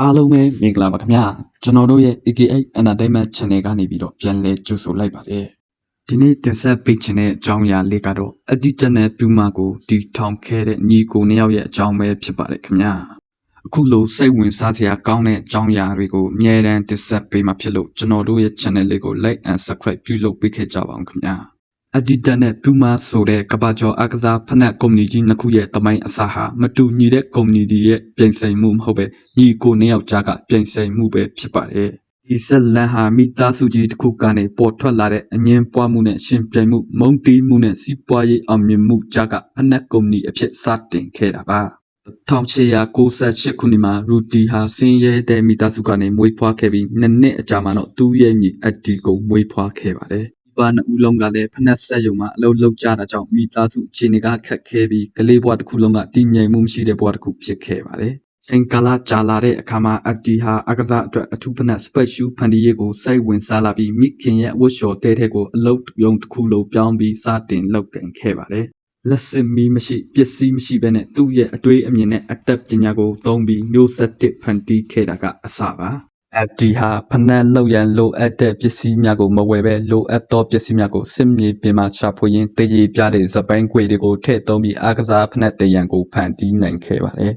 အားလုံးပဲမင်္ဂလာပါခင်ဗျာကျွန်တော်တို့ရဲ့ AKA Entertainment Channel ကနေပြီးတော့ပြန်လဲကြိုဆိုလိုက်ပါတယ်ဒီနေ့တင်ဆက်ပေးခြင်းတဲ့အကြောင်းအရာလေးကတော့အတိတ်နဲ့ပြူမာကိုတီထောင်ခဲ့တဲ့ညီကိုနှစ်ယောက်ရဲ့အကြောင်းပဲဖြစ်ပါတယ်ခင်ဗျာအခုလိုစိတ်ဝင်စားစရာကောင်းတဲ့အကြောင်းအရာတွေကိုအမြဲတမ်းတင်ဆက်ပေးမှာဖြစ်လို့ကျွန်တော်တို့ရဲ့ channel လေးကို like and subscribe ပြုလုပ်ပေးခဲ့ကြပါအောင်ခင်ဗျာ အဒီတနဲ့ပူမာဆိုတဲ့ကဘာကျော်အကစားဖက်နက်ကုမ္ပဏီကြီးနှစ်ခုရဲ့တမိုင်းအစားဟာမတူညီတဲ့ကုမ္ပဏီတွေရဲ့ပြင်ဆိုင်မှုမဟုတ်ပဲညီကိုနှစ်ယောက်ကြားကပြင်ဆိုင်မှုပဲဖြစ်ပါတယ်။ဒီဇက်လန်ဟာမိသားစုကြီးတစ်ခုကနေပေါ်ထွက်လာတဲ့အငင်းပွားမှုနဲ့ရှင်ပြိုင်မှုမုံတီးမှုနဲ့စီးပွားရေးအောင်မြင်မှုကြားကဖက်နက်ကုမ္ပဏီအဖြစ်စတင်ခဲ့တာပါ။1898ခုနှစ်မှာရူတီဟာစင်ရဲတဲ့မိသားစုကနေမွေးဖွားခဲ့ပြီးနှစ်နှစ်အကြာမှာတော့သူ့ရဲ့ညီအဒီကိုမွေးဖွားခဲ့ပါတယ်။ ဒီပါနှစ်ဦးလုံးကလည်းဖက်နက်ဆက်ယုံမှာ အလုပ်လုပ်ကြတာကြောင့် မိသားစုအခြေအနေက ခက်ခဲပြီး ကလေးဘဝတစ်ခုလုံးက တည်ငြိမ်မှုမရှိတဲ့ ဘဝတစ်ခုဖြစ်ခဲ့ပါတယ်။ချိန်ကာလကြာလာတဲ့အခါမှာအဒီဟာအကစားအတွက် အထူးဖက်နက် special ဖန်တီးရေးကို စိတ်ဝင်စားလာပြီး မိခင်ရဲ့ဝတ်လျှော်တဲတဲ့ကို အလုပ်ရုံတစ်ခုလုံးပြောင်းပြီး စတင်လုပ်ကင်ခဲ့ပါတယ်။လက်စစ်မီးမရှိ ပစ္စည်းမရှိဘဲနဲ့ သူ့ရဲ့အတွေးအမြင်နဲ့အသက်ပညာကိုသုံးပြီး မျိုးဆက်တစ်ဖန်တီးခဲ့တာက အစပါ အဒီဟာဖနက်လောက်ရန်လိုအပ်တဲ့ပစ္စည်းများကိုမဝယ်ပဲလိုအပ်သောပစ္စည်းများကိုစစ်မြေပြင်မှာရှာဖွေရင်းတည်ရပြတဲ့ဇပိုင်းခွေတွေကိုထည့်သုံးပြီးအားကစားဖနက်တရန်ကိုဖန်တီးနိုင်ခဲ့ပါတယ်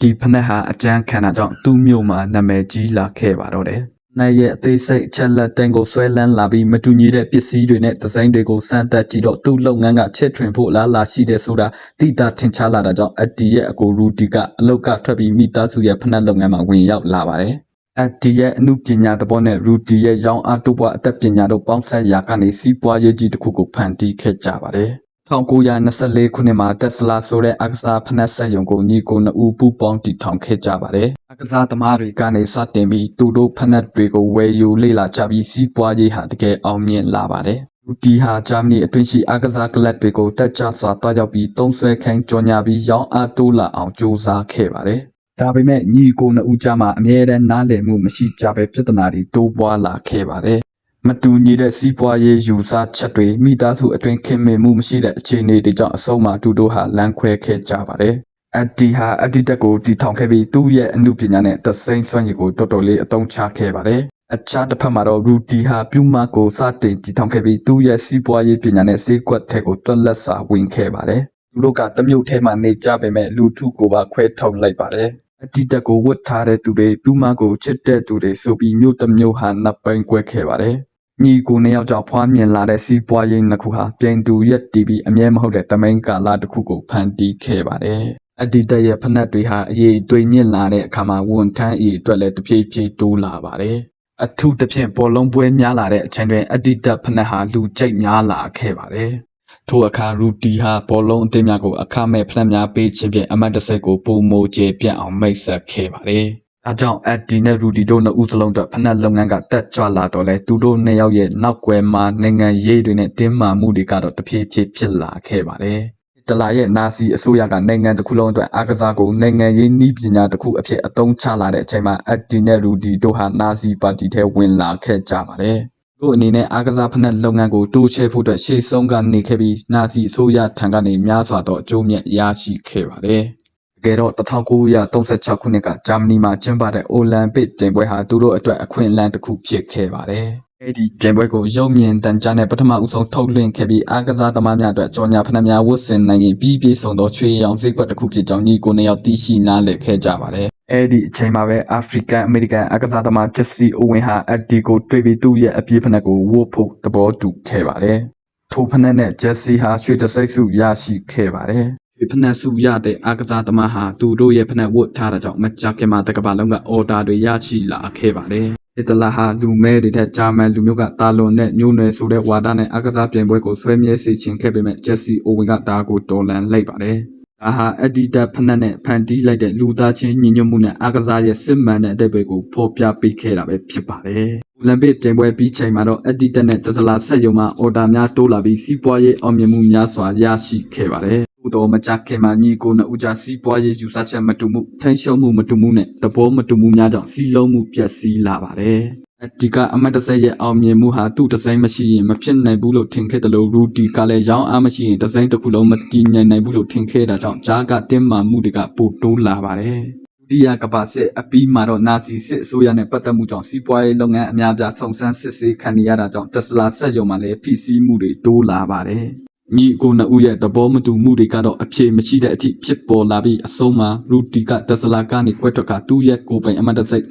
ဒီဖနက်ဟာအကျန်းခံတာကြောင့်သူ့မြို့မှာနာမည်ကြီးလာခဲ့ပါတော့တယ်နိုင်ရဲ့အသေးစိတ်အချက်လက်တန်ကိုဆွဲလန်းလာပြီးမတူညီတဲ့ပစ္စည်းတွေနဲ့ဒီဇိုင်းတွေကိုစမ်းသပ်ကြည့်တော့သူ့လုပ်ငန်းကချက်ထွင်ဖို့လားလာရှိတယ်ဆိုတာတိတာထင်ရှားလာတာကြောင့်အတီရဲ့အကိုရူတီကအလောက်ကထွက်ပြီးမိသားစုရဲ့ဖနက်လုပ်ငန်းမှာဝင်ရောက်လာပါတယ်။ အတီရဲ့အမှုပညာသဘောနဲ့ရူတီရဲ့ရောင်းအားတိုးပွားအသက်ပညာတို့ပေါင်းဆက်ရာကနေစီးပွားရေးကြီးတစ်ခုကိုဖန်တီးခဲ့ကြပါတယ်။1924ခုနှစ်မှာတက်စလာဆိုတဲ့အကစားဖနက်ဆက်ယုံကိုညီကိုနှစ်ဦးပူးပေါင်းတည်ထောင်ခဲ့ကြပါတယ်။အကစားသမားတွေကနေစတင်ပြီးသူတို့ဖနက်တွေကိုဝယ်ယူလေ့လာကြပြီးစီးပွားရေးဟာတကယ်အောင်မြင်လာပါတယ်။လူတီဟာဂျာမနီအတွင်းရှိအကစားကလပ်တွေကိုတက်ကြစွာတွားရောက်ပြီးသုံးဆွဲခိုင်းကြော်ညာပြီးရောင်းအားတိုးလာအောင်ကြိုးစားခဲ့ပါတယ်။ ဒါပေမဲ့ညီကိုနှစ်ဦးကြားမှာအမြဲတမ်းနားလည်မှုမရှိကြပဲပြဿနာတွေတိုးပွားလာခဲ့ပါတယ်။မတူညီတဲ့စီးပွားရေးယူဆချက်တွေမိသားစုအတွင်းခင်မင်မှုမရှိတဲ့အခြေအနေတွေကြောင့်အဆုံးမှာသူတို့ဟာလမ်းခွဲခဲ့ကြပါတယ်။အက်ဒီဟာအက်ဒီတက်ကိုတည်ထောင်ခဲ့ပြီးသူ့ရဲ့အမှုပညာနဲ့သစိမ်းစွမ်းရည်ကိုတော်တော်လေးအသုံးချခဲ့ပါတယ်။အခြားတစ်ဖက်မှာတော့ရူတီဟာပြူမာကိုစတင်တည်ထောင်ခဲ့ပြီးသူ့ရဲ့စီးပွားရေးပညာနဲ့ဈေးကွက်ထဲကိုတွက်လက်စာဝင်ခဲ့ပါတယ်။ သူတို့ကတမျိုးထဲမှာနေကြပေမဲ့လူထုကိုပါခွဲထုတ်လိုက်ပါတယ်။အတီတက်ကိုဝတ်ထားတဲ့သူတွေပြူမာကိုချစ်တဲ့သူတွေဆိုပြီးမြို့တစ်မျိုးဟာနှစ်ပိုင်းကွဲခဲ့ပါတယ်။ညီကိုနှစ်ယောက်ကြောင့်ဖွားမြင်လာတဲ့စီးပွားရေးနှစ်ခုဟာပြိုင်တူရက်တီးပြီးအမြဲမဟုတ်တဲ့တမိန်ကာလတစ်ခုကိုဖန်တီးခဲ့ပါတယ်။အဒီတက်ရဲ့ဖနက်တွေဟာအရေးတွေမြင့်လာတဲ့အခါမှာဝန်ထမ်းအရေးအတွက်လည်းတဖြည်းဖြည်းတိုးလာပါတယ်။အထူးသဖြင့်ဘောလုံးပွဲများလာတဲ့အချိန်တွင်အဒီတက်ဖနက်ဟာလူကြိတ်များလာခဲ့ပါတယ်။ ထိုအခါရူတီဟာဘောလုံးအသင်းများကိုအခမဲ့ဖလက်များပေးခြင်းဖြင့်အမတ်တစိတ်ကိုပုံမိုကျေပြတ်အောင်မိတ်ဆက်ခဲ့ပါတယ်။အဲကြောင့်အက်ဒီနဲ့ရူဒီတို့နှစ်ဦးစလုံးအတွက်ဖနက်လုပ်ငန်းကတက်ကြွလာတော့လဲသူတို့နှစ်ယောက်ရဲ့နောက်ွယ်မှာနိုင်ငံရေးတွေနဲ့တင်းမာမှုတွေကတော့တဖြည်းဖြည်းဖြစ်လာခဲ့ပါတယ်။တလာရဲ့နာစီအစိုးရကနိုင်ငံတစ်ခုလုံးအတွက်အားကစားကိုနိုင်ငံရေးနည်းပညာတစ်ခုအဖြစ်အသုံးချလာတဲ့အချိန်မှာအက်ဒီနဲ့ရူဒီတို့ဟာနာစီပါတီထဲဝင်လာခဲ့ကြပါတယ်။ တို့အနေနဲ့အားကစားဖက်နက်လုပ်ငန်းကိုတိုးချဲ့ဖို့အတွက်ရှေ့ဆုံးကနေခဲ့ပြီးနာစီအစိုးရထံကနေများစွာသောအကျိုးမြတ်ရရှိခဲ့ပါတယ်။တကယ်တော့1936ခုနှစ်ကဂျာမနီမှာကျင်းပတဲ့အိုလံပစ်ပြိုင်ပွဲဟာသူတို့အတွက်အခွင့်အလမ်းတစ်ခုဖြစ်ခဲ့ပါတယ်။အဲဒီပြိုင်ပွဲကိုရုံမြင်တန်ကြားနဲ့ပထမဦးဆုံးထုတ်လွှင့်ခဲ့ပြီးအားကစားသမားများအတွက်ကြော်ညာဖနက်များဝတ်ဆင်နိုင်ရင်ပြီးပြည့်စုံသောချွေရောင်ဈေးကွက်တစ်ခုဖြစ်ကြောင်းညီကိုနှစ်ယောက်သိရှိနားလည်ခဲ့ကြပါတယ်။ အဲဒီအချိန်မှာပဲအာဖရိကန်အမေရိကန်အကစားသမားဂျက်စီအိုဝင်ဟာအက်ဒီကိုတွေ့ပြီးသူ့ရဲ့အပြေးဖနက်ကိုဝတ်ဖို့သဘောတူခဲ့ပါတယ်။ထိုဖနက်နဲ့ဂျက်စီဟာရွှေတစိမ့်စုရရှိခဲ့ပါတယ်။ဖနက်စုရတဲ့အာကစားသမားဟာသူတို့ရဲ့ဖနက်ဝတ်ထားတာကြောင့်မကြခင်မှာတကဘာလုံးကအော်ဒါတွေရရှိလာခဲ့ပါတယ်။အစ်တလာဟာလူမဲတွေတဲ့ဂျာမန်လူမျိုးကတာလွန်နဲ့မျိုးနွယ်ဆိုတဲ့ဝါဒနဲ့အာကစားပြိုင်ပွဲကိုဆွဲမြဲစေချင်ခဲ့ပေမဲ့ဂျက်စီအိုဝင်ကဒါကိုတော်လန်လိုက်ပါတယ်။ ဒါဟာအဒီတာဖနက်နဲ့ဖန်တီးလိုက်တဲ့လူသားချင်းညီညွတ်မှုနဲ့အာကစားရဲ့စစ်မှန်တဲ့အတိတ်ကိုဖော်ပြပေးခဲ့တာပဲဖြစ်ပါတယ်။အိုလံပစ်ပြိုင်ပွဲပြီးချိန်မှာတော့အဒီတက်နဲ့တစလာဆက်ယုံမှာအော်ဒါများတိုးလာပြီးစီးပွားရေးအောင်မြင်မှုများစွာရရှိခဲ့ပါတယ်။ဥတော်မကြခင်မှာညီကိုနှစ်ဦးကြားစီးပွားရေးယူဆချက်မတူမှုထိန်းချုပ်မှုမတူမှုနဲ့တဘောမတူမှုများကြောင့်စီးလုံးမှုပျက်စီးလာပါတယ်။အ ဒီကအမတ်တစက်ရဲ့အောင်မြင်မှုဟာသူ့ဒီဇိုင်းမရှိရင်မဖြစ်နိုင်ဘူးလို့ထင်ခဲ့တယ်လို့ရူဒီကလည်းရောင်းအားမရှိရင်ဒီဇိုင်းတစ်ခုလုံးမတည်ငြိမ်နိုင်ဘူးလို့ထင်ခဲ့တာကြောင့်ဂျားကတင်းမာမှုတွေကပိုတိုးလာပါတယ်။ဒုတိယကမ္ဘာစစ်အပြီးမှာတော့နာဇီစစ်အစိုးရနဲ့ပတ်သက်မှုကြောင့်စီးပွားရေးလုပ်ငန်းအများအပြားဆုံဆန်းစစ်ဆေးခံနေရတာကြောင့်တက်စလာစက်ရုံမှာလည်းဖိစီးမှုတွေတိုးလာပါတယ်။ညီအကိုနှစ်ဦးရဲ့သဘောမတူမှုတွေကတော့အဖြေမရှိတဲ့အထိဖြစ်ပေါ်လာပြီးအဆုံးမှာရူတီကတက်စလာကနေကွက်ထွက်ကသူ့ရဲ့ကိုယ်ပိုင်အမတ်တစိတ်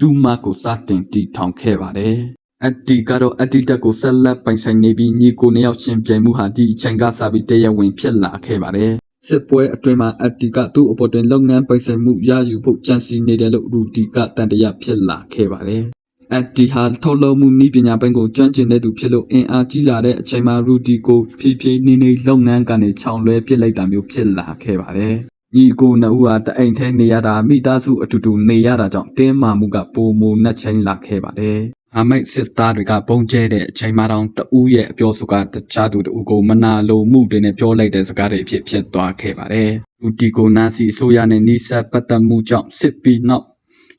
ဒူးမာကိုစတင်တည်ထောင်ခဲ့ပါတယ်။အတီကတော့အတီတက်ကိုဆက်လက်ပိုင်ဆိုင်နေပြီးညီကိုနှစ်ယောက်ရှင်ပြိုင်မှုဟာဒီအချိန်ကစပြီးတရားဝင်ဖြစ်လာခဲ့ပါတယ်။စစ်ပွဲအတွင်းမှာအတီကသူ့အပေါ်တွင်လုပ်ငန်းပိုင်ဆိုင်မှုရယူဖို့ကြံစည်နေတယ်လို့ရူတီကတန်တရာဖြစ်လာခဲ့ပါတယ်။အက်ဒီဟာထုတ်လုပ်မှုနည်းပညာပိုင်းကိုကျွမ်းကျင်တဲ့သူဖြစ်လို့အင်အားကြီးလာတဲ့အချိန်မှာရူဒီကိုဖြည်းဖြည်းနေနေလုပ်ငန်းကနေခြောင်လွဲပစ်လိုက်တာမျိုးဖြစ်လာခဲ့ပါတယ်။ ညီကိုနှစ်ဦးဟာတအိမ်ထဲနေရတာမိသားစုအတူတူနေရတာကြောင့်တင်းမာမှုကပိုမိုနှက်ချင်းလာခဲ့ပါတယ်။အမိတ်စစ်သားတွေကပုံကျဲတဲ့အချိန်မှတော့တဦးရဲ့အပြောဆိုကတခြားသူတဦးကိုမနာလိုမှုတွေနဲ့ပြောလိုက်တဲ့စကားတွေအဖြစ်ဖြစ်သွားခဲ့ပါတယ်။လူတီကိုနာစီအစိုးရနဲ့နှိစက်ပတ်သက်မှုကြောင့်စစ်ပြီးနောက်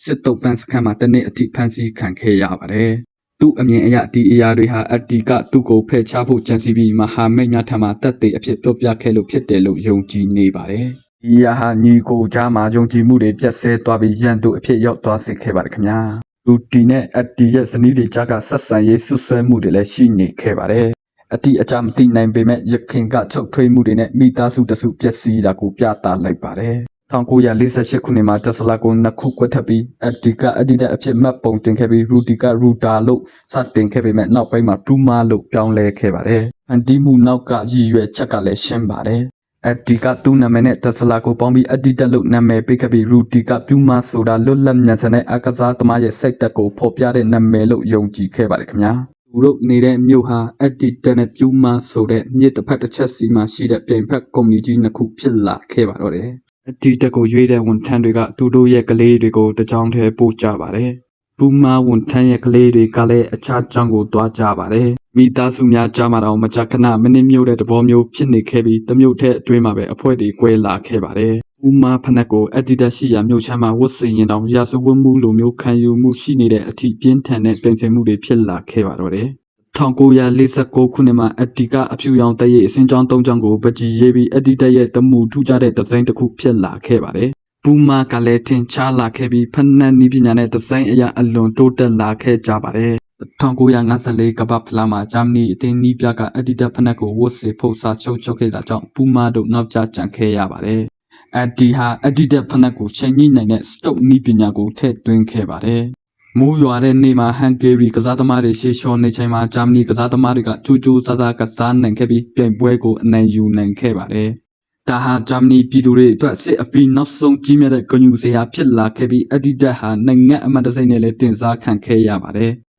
စစ်တုပ်ပန်းစခန်းမှာတနေ့အထိဖမ်းဆီးခံခဲ့ရပါတယ်။သူ့အမြင်အရဒီအရာတွေဟာအတ္တီကသူ့ကိုဖယ်ရှားဖို့ကြံစီပြီးမဟာမိတ်များထံမှတက်တဲ့အဖြစ်ပြောပြခဲ့လို့ဖြစ်တယ်လို့ယုံကြည်နေပါတယ်။ ဒီအရာဟာညီကိုကြားမှာယုံကြည်မှုတွေပြတ်ဆဲသွားပြီးရန်သူအဖြစ်ရောက်သွားစေခဲ့ပါတယ်ခင်ဗျာ။လူတီနဲ့အတ္တီရဲ့ဇနီးတွေကြားကဆက်ဆံရေးဆွဆွဲမှုတွေလည်းရှိနေခဲ့ပါတယ်။အတိအကျမသိနိုင်ပေမဲ့ရခင်ကချုပ်ထွေးမှုတွေနဲ့မိသားစုတစုပျက်စီးတာကိုပြသလိုက်ပါတယ်။1948ခုနှစ်မှာတက်စလာကိုနှစ်ခုကွက်ထပ်ပြီးအက်ဒီကအဒီတဲ့အဖြစ်မှတ်ပုံတင်ခဲ့ပြီးရူဒီကရူတာလို့စတင်ခဲ့ပေမဲ့နောက်ပိုင်းမှာဒူမာလို့ပြောင်းလဲခဲ့ပါတယ်။အန်ဒီမှုနောက်ကရည်ရွယ်ချက်ကလည်းရှင်းပါတယ်။ အက်ဒီကသူ့နာမည်နဲ့တက်စလာကိုပေါင်းပြီးအဒီတက်လို့နာမည်ပေးခဲ့ပြီးရူဒီကပြူမာဆိုတာလွတ်လပ်မြန်ဆန်တဲ့အကစားသမားရဲ့စိတ်သက်ကိုဖော်ပြတဲ့နာမည်လို့ယုံကြည်ခဲ့ပါတယ်ခင်ဗျာ။သူတို့နေတဲ့မြို့ဟာအက်ဒီတန်နဲ့ပြူမာဆိုတဲ့မြစ်တစ်ဖက်တစ်ချက်စီမှာရှိတဲ့ပြင်ဖက်ကုမ္ပဏီကြီးနှစ်ခုဖြစ်လာခဲ့ပါတော့တယ်။အဒီတက်ကိုရွေးတဲ့ဝန်ထမ်းတွေကသူတို့ရဲ့ကလေးတွေကိုတကြောင်တည်းပို့ကြပါတယ်။ပူမာဝန်ထမ်းရဲ့ကလေးတွေကလည်းအခြားကြောင်းကိုတွားကြပါတယ်။ မိသားစုများကြားမှာတော့မကြာခဏမနစ်မြို့တဲ့သဘောမျိုးဖြစ်နေခဲ့ပြီးတမျိုးထက်အတွင်းမှာပဲအဖွဲ့တွေကွဲလာခဲ့ပါတယ်။ပူမာဖနက်ကိုအက်ဒီတက်ရှိရာမြို့ချမ်းမှာဝတ်ဆင်ရင်တောင်ရာဇဝတ်မှုလိုမျိုးခံယူမှုရှိနေတဲ့အထိပြင်းထန်တဲ့ပြင်ဆင်မှုတွေဖြစ်လာခဲ့ပါတော့တယ်။1946ခုနှစ်မှာအက်တီကအဖြူရောင်တရဲ့အစင်းကြောင်း၃ကြောင်းကိုပကြီးရေးပြီးအက်တီတက်ရဲ့တမှုထူးခြားတဲ့ဒီဇိုင်းတစ်ခုဖြစ်လာခဲ့ပါတယ်။ပူမာကလည်းထင်ရှားလာခဲ့ပြီးဖနက်နီးပညာနဲ့ဒီဇိုင်းအရာအလွန်တိုးတက်လာခဲ့ကြပါတယ်။ 1954ကမ္ဘာဖလားမှာဂျာမနီအသင်းနီးပြကအက်ဒီတာဖနက်ကိုဝတ်စေဖို့စာချုပ်ချုပ်ခဲ့တာကြောင့်ပူမာတို့နောက်ကျကျန်ခဲ့ရပါတယ်။အက်ဒီဟာအက်ဒီတာဖနက်ကိုချိန်ညှိနိုင်တဲ့စတုပ်နီးပညာကိုထည့်သွင်းခဲ့ပါတယ်။မိုးရွာတဲ့နေ့မှာဟန်ဂေရီကစားသမားတွေရှေ့လျှော်နေချိန်မှာဂျာမနီကစားသမားတွေကကြိုးကြိုးစားစားကစားနိုင်ခဲ့ပြီးပြိုင်ပွဲကိုအနိုင်ယူနိုင်ခဲ့ပါတယ်။ဒါဟာဂျာမနီပြည်သူတွေအတွက်စစ်အပြီးနောက်ဆုံးကြီးမြတ်တဲ့ဂညူစရာဖြစ်လာခဲ့ပြီးအဒီဒတ်ဟာနိုင်ငံအမတ်တစိမ့်နဲ့လည်းတင်စားခံခဲ့ရပါတယ်။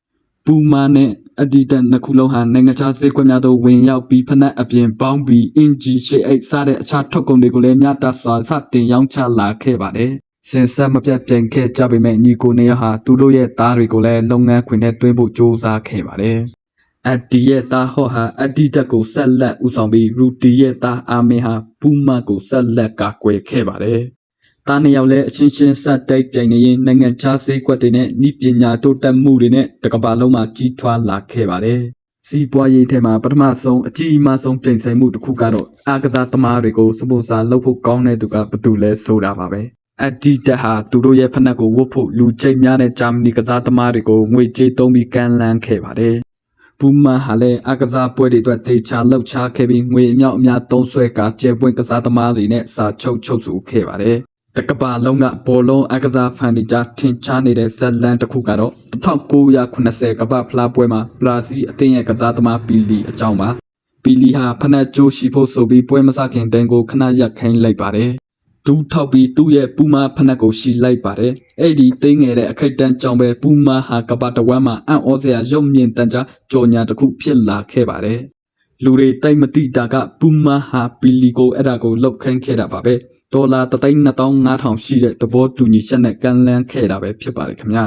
ပူမာနဲ့အဒီဒတ်နှစ်ခုလုံးဟာ နိုင်ငံခြားဈေးကွက်များသို့ ဝင်ရောက်ပြီးဖနက်အပြင်ပေါင်းပြီးအင်ဂျီ ရှေ့အိတ် စတဲ့ အခြားထုတ်ကုန်တွေကိုလည်း များတာစွာ စတင်ရောင်းချလာခဲ့ပါတယ်။စင်ဆက်မပြတ်ပြိုင်ခဲ့ကြပေမဲ့ညီကိုနေရဟာ သူတို့ရဲ့သားတွေကိုလည်း လုပ်ငန်းခွင်ထဲတွင်းဖို့ ကြိုးစားခဲ့ပါတယ်။အက်ဒီရဲ့သားဟော့ဟာအက်ဒီတက်ကို ဆက်လက်ဦးဆောင်ပြီးရူတီရဲ့သားအာမင်ဟာပူမကို ဆက်လက်ကာကွယ်ခဲ့ပါတယ်။ သားနှစ်ယောက်လည်းအချင်းချင်းဆက်တိုက်ပြိုင်နေရင်နိုင်ငံခြားဈေးကွက်တွေနဲ့ဤပညာတိုးတက်မှုတွေနဲ့တကမ္ဘာလုံးမှာကြီးထွားလာခဲ့ပါတယ်။စီးပွားရေးထဲမှာပထမဆုံးအကြီးအမားဆုံးပြင်ဆင်မှုတစ်ခုကတော့အားကစားသမားတွေကိုစပိုစာလုပ်ဖို့ကောင်းတဲ့သူကဘယ်သူလဲဆိုတာပါပဲ။အဒီတက်ဟာသူတို့ရဲ့ဖက်နှက်ကိုဝတ်ဖို့လူကျိတ်များတဲ့ဂျာမနီကစားသမားတွေကိုငွေကြေးသုံးပြီးကန်လန်းခဲ့ပါတယ်။ဘူမန်ဟာလည်းအကစားပွဲတွေအတွက်တေချာလှုပ်ရှားခဲ့ပြီးငွေအမြောက်အများသုံးဆွဲကာကျဲပွင့်ကစားသမားတွေနဲ့စာချုပ်ချုပ်ဆိုခဲ့ပါတယ်။ တကဘာလုံးကဘောလုံးအကစားဖန်တီဂျာထင်ရှားနေတဲ့ဇက်လန်တစ်ခုကတော့1980ကမ္ဘာဖလားပွဲမှာဘရာဇီးအသင်းရဲ့ကစားသမားပီလီအကြောင်းပါ။ပီလီဟာဖနက်ကျိုးရှိဖို့ဆိုပြီးပွဲမစခင်တန်းကိုခဏရက်ခိုင်းလိုက်ပါတယ်ဒူးထောက်ပြီးသူ့ရဲ့ပူမာဖနက်ကိုရှီလိုက်ပါတယ်အဲ့ဒီသိငယ်တဲ့အခိုက်တန်းကြောင့်ပဲပူမာဟာကပတ်တဝမ်းမှာအံ့ဩစရာရုပ်မြင်တန်ကြားကြော်ညာတစ်ခုဖြစ်လာခဲ့ပါတယ်လူတွေတိတ်မတိတာကပူမာဟာပီလီကိုအဲ့ဒါကိုလောက်ခိုင်းခဲ့တာပါပဲ ဒေါ်လာ3,500ရှိတဲ့သဘောတူညီချက်နဲ့ကန်လန်းခဲ့တာပဲဖြစ်ပါတယ်ခင်ဗျာ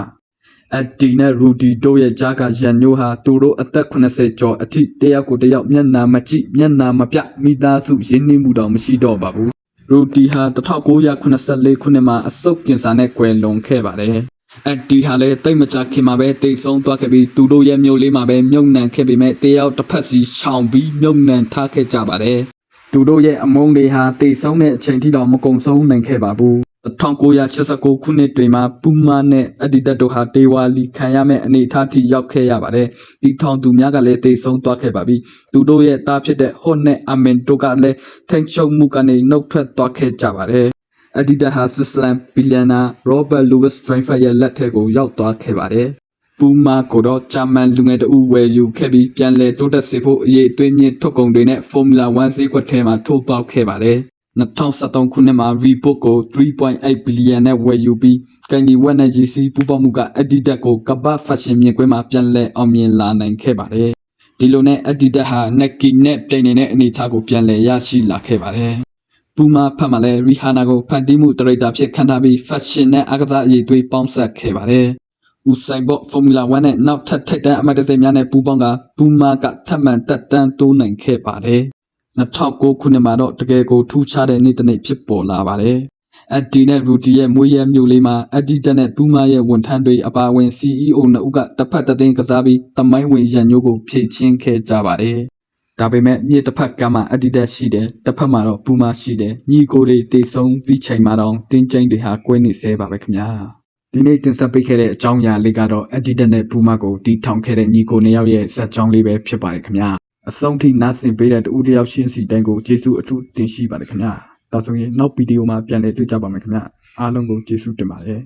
အက်ဒီနဲ့ရူဒီတို့ရဲ့ကြားကရန်ညိုးဟာသူတို့အသက်80ကျော်အထိတယောက်ကိုတယောက်မျက်နာမကြည့်မျက်နာမပြမိသားစုရင်းနှီးမှုတောင်မရှိတော့ပါဘူးရူတီဟာ1984ခုနှစ်မှာအဆုတ်ကင်ဆာနဲ့ကွယ်လွန်ခဲ့ပါတယ်။အက်ဒီဟာလည်းတိတ်မကြခင်မှာပဲတိတ်ဆုံးသွားခဲ့ပြီးသူတို့ရဲ့မြို့လေးမှာပဲမြုံနှံခဲ့ပေမဲ့တယောက်တစ်ဖက်စီရှောင်ပြီးမြုံနှံထားခဲ့ကြပါတယ်။ သူတို့ရဲ့အမုန်းတွေဟာတိတ်ဆုံးတဲ့အချိန်ထိတော့မကုံဆုံးနိုင်ခဲ့ပါဘူး1989ခုနှစ်တွင်မှာပူမာနဲ့အဒီဒတ်တို့ဟာဒေဝါလီခံရမဲ့အနေအထားထိရောက်ခဲ့ရပါတယ်။ဒီထောင်သူများကလည်းတိတ်ဆုံးသွားခဲ့ပါပြီ။သူတို့ရဲ့သားဖြစ်တဲ့ဟွန်နဲ့အမင်တို့ကလည်းထိန်ချုပ်မှုကနေနှုတ်ထွက်သွားခဲ့ကြပါတယ်။ Adidas ဟာ Switzerland ဘီလီယံနာ Robert Louis Dreyfus ရဲ့လက်ထက်ကိုရောက်သွားခဲ့ပါတယ်။ ပူမာကိုတော့ဂျာမန်လူငယ်တဦးဝယ်ယူခဲ့ပြီးပြန်လည်တိုးတက်စေဖို့အရေးအသွေးမြင့်ထုတ်ကုန်တွေနဲ့ Formula 1ဈေးကွက်ထဲမှာထိုးပေါက်ခဲ့ပါတယ်။2013ခုနှစ်မှာ Reebok ကို3.8ဘီလီယံနဲ့ဝယ်ယူပြီးကန်လီဝက်နဲ့ GC ပူးပေါင်းမှုက Adidas ကိုကမ္ဘာဖက်ရှင်မြင်ကွင်းမှာပြန်လည်အောင်မြင်လာနိုင်ခဲ့ပါတယ်။ဒီလိုနဲ့ Adidas ဟာ Nike နဲ့ပြိုင်နေတဲ့အနေအထားကိုပြန်လည်ရရှိလာခဲ့ပါတယ်။ပူမာဖတ်မှလည်းရီဟာနာကိုဖန်တီးမှုတရိတာဖြစ်ခံထားပြီးဖက်ရှင်နဲ့အားကစားအရေးသွေးပေါင်းဆက်ခဲ့ပါတယ်။ ဦးဆိုင်ဘော့ဖော်မူလာ1နဲ့နောက်ထပ်ထိပ်တန်းအမတ်တစိများနဲ့ပူးပေါင်းကပူမာကထပ်မံတက်တန်းတိုးနိုင်ခဲ့ပါတယ်။2009ခုနှစ်မှာတော့တကယ်ကိုထူးခြားတဲ့နေ့တစ်နေ့ဖြစ်ပေါ်လာပါတယ်။အက်ဒီနဲ့ရူတီရဲ့မွေးရမြို့လေးမှာအက်ဒီတက်နဲ့ပူမာရဲ့ဝန်ထမ်းတွေအပါအဝင် CEO နှစ်ဦးကတစ်ဖက်တစ်သိန်းကစားပြီးတမိုင်းဝင်ရန်ညိုးကိုဖြည့်ချင်းခဲ့ကြပါတယ်။ဒါပေမဲ့မြေတစ်ဖက်ကမှ Adidas ရှိတယ်တစ်ဖက်မှာတော့ Puma ရှိတယ်ညီကိုတွေတေဆုံးပြီးချိန်မှာတော့တင်းကျိန်းတွေဟာကွဲနေသေးပါပဲခင်ဗျာ ဒီနေ့တင်ဆက်ပေးခဲ့တဲ့အကြောင်းအရာလေးကတော့ Adidas နဲ့ Puma ကိုတီထောင်ခဲ့တဲ့ညီကိုနှစ်ယောက်ရဲ့ဇာတ်ကြောင်းလေးပဲဖြစ်ပါတယ်ခင်ဗျာအဆုံးထိနားဆင်ပေးတဲ့တူတယောက်ချင်းစီတိုင်းကိုကျေးဇူးအထူးတင်ရှိပါတယ်ခင်ဗျာဒါဆိုရင်နောက်ဗီဒီယိုမှာပြန်လည်တွေ့ကြပါမယ်ခင်ဗျာအားလုံးကိုကျေးဇူးတင်ပါတယ်